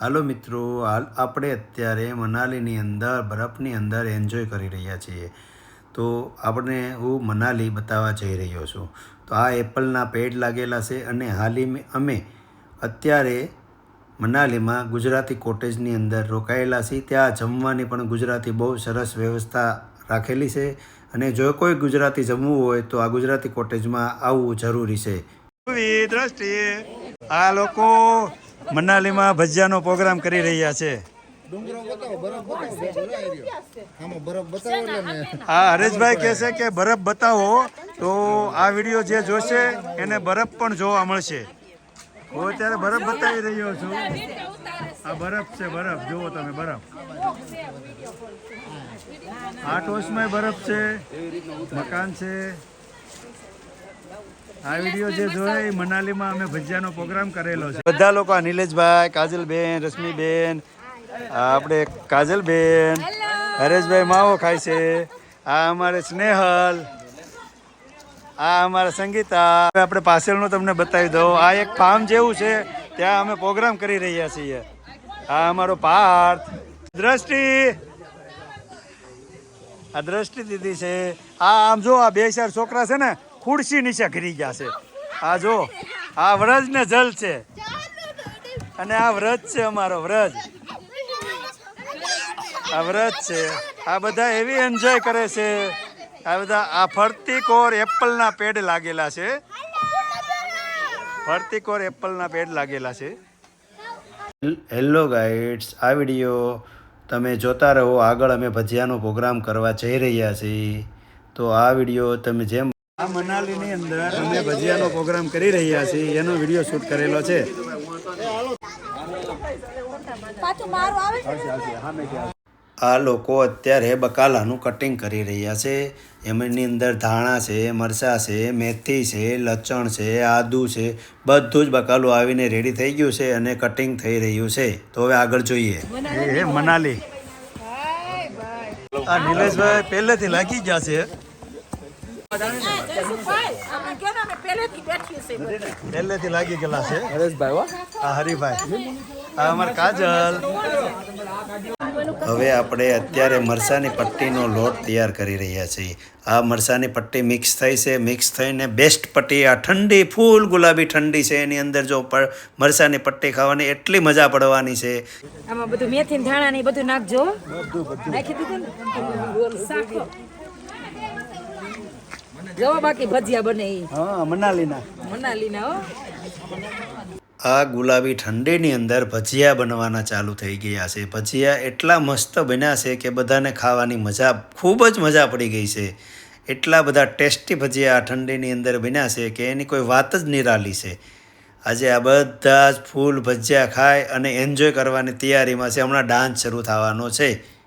હાલો મિત્રો, હાલ આપણે અત્યારે મનાલીની અંદર, બરફની અંદર એન્જોય કરી રહ્યા છીએ. તો આપણે હું મનાલી બતાવવા જઈ રહ્યો છું. તો આ એપલના પેડ લાગેલા છે અને હાલી અમે અત્યારે મનાલીમાં ગુજરાતી કોટેજની અંદર રોકાયેલા છીએ. ત્યાં જમવાની પણ ગુજરાતી બહુ સરસ વ્યવસ્થા રાખેલી છે અને જો કોઈ ગુજરાતી જમવું હોય તો આ ગુજરાતી કોટેજમાં આવવું જરૂરી છે. આ લોકો મનાલીમાં ભજીયાનો પ્રોગ્રામ કરી રહ્યા છે. હા બતાવો બરફ બતાવો બોલાય રહ્યો આમાં બરફ બતાવો એટલે ને. આ હરેશભાઈ કહે છે કે બરફ બતાવો તો આ વીડિયો જે જોશે એને બરફ પણ જોવા મળશે. હું અત્યારે બરફ બતાવી રહ્યો છું. આ બરફ છે બરફ. જુઓ તમે બરફ. આ ટોચમાં બરફ છે મકાન છે. આ વીડિયો જે જોયે મનાલીમાં અમે ભજીયાનો પ્રોગ્રામ કરેલો છે. બધા લોકો અનિલેશભાઈ નિલેશભાઈ કાજલબેન રશ્મિબેન આ આપણે કાજલબેન હરેશભાઈ માવો ખાય છે. આ અમારે સ્નેહલ આ અમારા સંગીતા. આપણે પાસેલનું તમને બતાવી દઉં. આ એક ફાર્મ જેવું છે ત્યાં અમે પ્રોગ્રામ કરી રહ્યા છીએ. આ અમારો પાર્થ. દ્રષ્ટિ. આ દ્રષ્ટિ દીદી છે. આ આમ જો આ બે ચાર છોકરા છે ને ખુરશી નીચે ઘરી ગયા છે. આ જો, આ વ્રજ ને જલ છે. અને આ વ્રજ છે અમારો વ્રજ. આ વ્રજ છે. આ બધા એવી એન્જોય કરે છે. આ બધા, આ ફરતી કોર એપલના પેડ લાગેલા છે. ફરતી કોર એપલના પેડ લાગેલા છે. હેલો ગાઈડ્સ, આ વીડિયો તમે જોતા રહો. આગળ અમે ભજીયાનો પ્રોગ્રામ કરવા જઈ રહ્યા છીએ. તો આ વીડિયો તમે જેમ આ મનાલીની અંદર અમે ભજીયાનો પ્રોગ્રામ કરી રહ્યા છીએ એનો વીડિયો શૂટ કરેલો છે. પાછું મારું આવે છે આ લોકો અત્યારે બકાલાનું કટિંગ કરી રહ્યા છે. એમની અંદર ધાણા છે મરચાં છે મેથી છે લચણ છે આદુ છે બધું જ બકાલું આવીને રેડી થઈ ગયું છે અને કટિંગ થઈ રહ્યું છે. તો હવે આગળ જોઈએ. મનાલી. નિલેશભાઈ પહેલેથી લાગી ગયા છે. પહેલેથી બેઠીએ છીએ બધા. પહેલેથી લાગી ગયેલા છે. હરેશભાઈ આ હરિભાઈ. આ અમાર કાજલ. હવે આપણે અત્યારે મરસાની પટ્ટીનો લોટ તૈયાર કરી રહ્યા છીએ. આ મરસાની પટ્ટી મિક્સ થઈ છે. મિક્સ થઈને બેસ્ટ પટ્ટી આ ઠંડી ફૂલ ગુલાબી ઠંડી છે. એની અંદર જો મરસાની પટ્ટી ખાવાની એટલી મજા પડવાની છે. આમાં બધું મેથી ધાણા ને બધું નાખજો. નાખી દીધું ને બાકી ભજીયા બને હા મનાલીના. મનાલીના હો. આ ગુલાબી ઠંડીની અંદર ભજીયા બનવાના ચાલુ થઈ ગયા છે. ભજીયા એટલા મસ્ત બન્યા છે કે બધાને ખાવાની મજા ખૂબ જ મજા પડી ગઈ છે. એટલા બધા ટેસ્ટી ભજીયા આ ઠંડીની અંદર બન્યા છે કે એની કોઈ વાત જ નિરાલી છે. આજે આ બધા જ ફૂલ ભજીયા ખાય અને એન્જોય કરવાની તૈયારીમાં છે. હમણાં ડાન્સ શરૂ થવાનો છે.